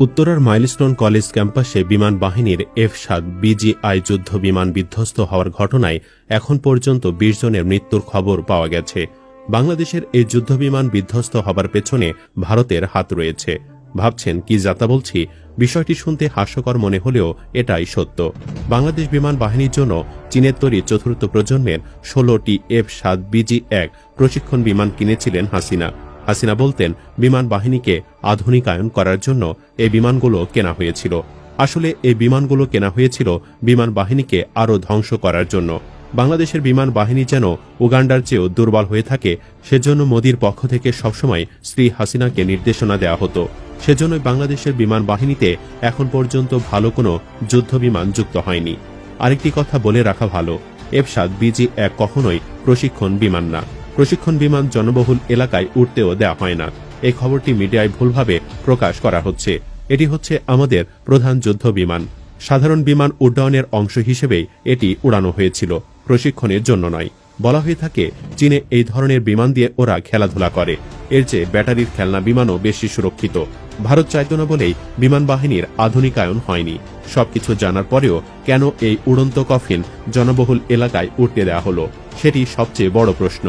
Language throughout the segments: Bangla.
উত্তরার মাইলস্টোন কলেজ ক্যাম্পাসে বিমান বাহিনীর এফ সাত বিজিআই যুদ্ধ বিমান বিধ্বস্ত হওয়ার ঘটনায় এখন পর্যন্ত বিশ জনের মৃত্যুর খবর পাওয়া গেছে। বাংলাদেশের এই যুদ্ধবিমান বিধ্বস্ত হবার পেছনে ভারতের হাত রয়েছে। ভাবছেন, কি যাতা বলছি? বিষয়টি শুনতে হাস্যকর মনে হলেও এটাই সত্য। বাংলাদেশ বিমান বাহিনীর জন্য চীনের তৈরি চতুর্থ প্রজন্মের ষোলোটি এফ সাত বিজি এক প্রশিক্ষণ বিমান কিনেছিলেন হাসিনা। হাসিনা বলতেন, বিমান বাহিনীকে আধুনিকায়ন করার জন্য এই বিমানগুলো কেনা হয়েছিল। আসলে এই বিমানগুলো কেনা হয়েছিল বিমান বাহিনীকে আরও ধ্বংস করার জন্য। বাংলাদেশের বিমান বাহিনী যেন উগান্ডার চেয়েও দুর্বল হয়ে থাকে, সেজন্য মোদির পক্ষ থেকে সবসময় শ্রী হাসিনাকে নির্দেশনা দেওয়া হতো। সেজন্যই বাংলাদেশের বিমান বাহিনীতে এখন পর্যন্ত ভালো কোনো যুদ্ধ বিমান যুক্ত হয়নি। আরেকটি কথা বলে রাখা ভালো এফ সাত বিজি এক কখনোই প্রশিক্ষণ বিমান না। প্রশিক্ষণ বিমান জনবহুল এলাকায় উঠতেও দেওয়া হয় না। এই খবরটি মিডিয়ায় ভুলভাবে প্রকাশ করা হচ্ছে। এটি হচ্ছে আমাদের প্রধান যুদ্ধ বিমান। সাধারণ বিমান উড্ডয়নের অংশ হিসেবেই এটি উড়ানো হয়েছিল, প্রশিক্ষণের জন্য নয়। বলা হয়ে থাকে, চীনে এই ধরনের বিমান দিয়ে ওরা খেলাধুলা করে। এর চেয়ে ব্যাটারির খেলনা বিমানও বেশি সুরক্ষিত। ভারত চাইত না বলেই বিমান বাহিনীর আধুনিকায়ন হয়নি। সবকিছু জানার পরেও কেন এই উড়ন্ত কফিন জনবহুল এলাকায় উঠতে দেওয়া হলো, সেটি সবচেয়ে বড় প্রশ্ন।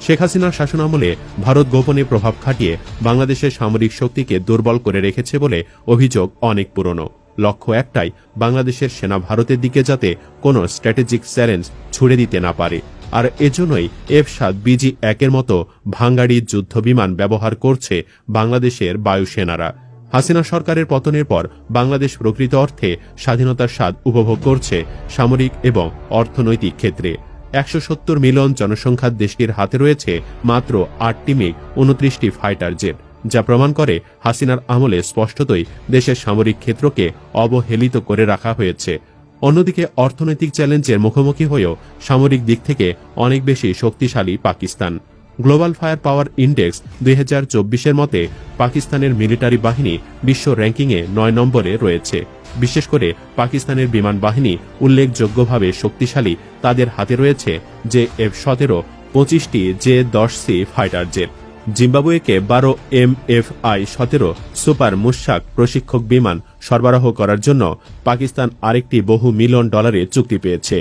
শেখ হাসিনার শাসনামলে ভারত গোপনে প্রভাব খাটিয়ে বাংলাদেশের সামরিক শক্তিকে দুর্বল করে রেখেছে বলে অভিযোগ অনেক পুরনো। লক্ষ্য একটাই, বাংলাদেশের সেনা ভারতের দিকে যাতে কোনো স্ট্র্যাটেজিক চ্যালেঞ্জ ছুড়ে দিতে না পারে। আর এজন্যই এফ সাত বিজি একের মতো ভাঙ্গাড়ি যুদ্ধ বিমান ব্যবহার করছে বাংলাদেশের বায়ুসেনারা হাসিনা সরকারের পতনের পর বাংলাদেশ প্রকৃত অর্থে স্বাধীনতার স্বাদ উপভোগ করছে সামরিক এবং অর্থনৈতিক ক্ষেত্রে। একশো সত্তর মিলিয়ন জনসংখ্যার দেশটির হাতে রয়েছে মাত্র আটটি মেঘ, উনত্রিশটি ফাইটার জেট, যা প্রমাণ করে হাসিনার আমলে স্পষ্টতই দেশের সামরিক ক্ষেত্রকে অবহেলিত করে রাখা হয়েছে। অন্যদিকে অর্থনৈতিক চ্যালেঞ্জের মুখোমুখি হয়েও সামরিক দিক থেকে অনেক বেশি শক্তিশালী পাকিস্তান। গ্লোবাল ফায়ার পাওয়ার ইন্ডেক্স দুই চব্বিশের মতে পাকিস্তানের মিলিটারি বাহিনী বিশ্ব র্যাঙ্কিংয়ে নয় নম্বরে রয়েছে। বিশেষ করে পাকিস্তানের বিমান বাহিনী উল্লেখযোগ্যভাবে শক্তিশালী। তাদের হাতে রয়েছে যে এফ সতেরো, পঁচিশটি জে দশ সি ফাইটার জেট। জিম্বাবুয়েকে বারো এম এফ আই সতেরো সুপার মুশাক প্রশিক্ষক বিমান সরবরাহ করার জন্য পাকিস্তান আরেকটি বহু মিলিয়ন ডলারে চুক্তি পেয়েছে।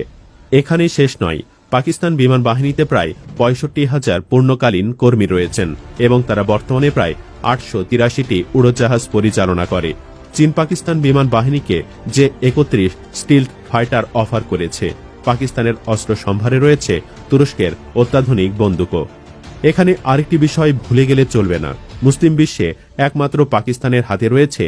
এখানেই শেষ নয়। পাকিস্তান বিমান বাহিনীতে প্রায় পঁয়ষট্টি হাজার পূর্ণকালীন কর্মী রয়েছেন এবং তারা বর্তমানে প্রায় আটশো তিরাশিটি উড়োজাহাজ পরিচালনা করে। চীন পাকিস্তান বিমান বাহিনীকে যে একত্রিশ স্টিল ফাইটার অফার করেছে, পাকিস্তানের অস্ত্র সম্ভারে রয়েছে তুরস্কের অত্যাধুনিক বন্দুকও। এখানে আরেকটি বিষয় ভুলে গেলে চলবে না। মুসলিম বিশ্বে একমাত্র পাকিস্তানের হাতে রয়েছে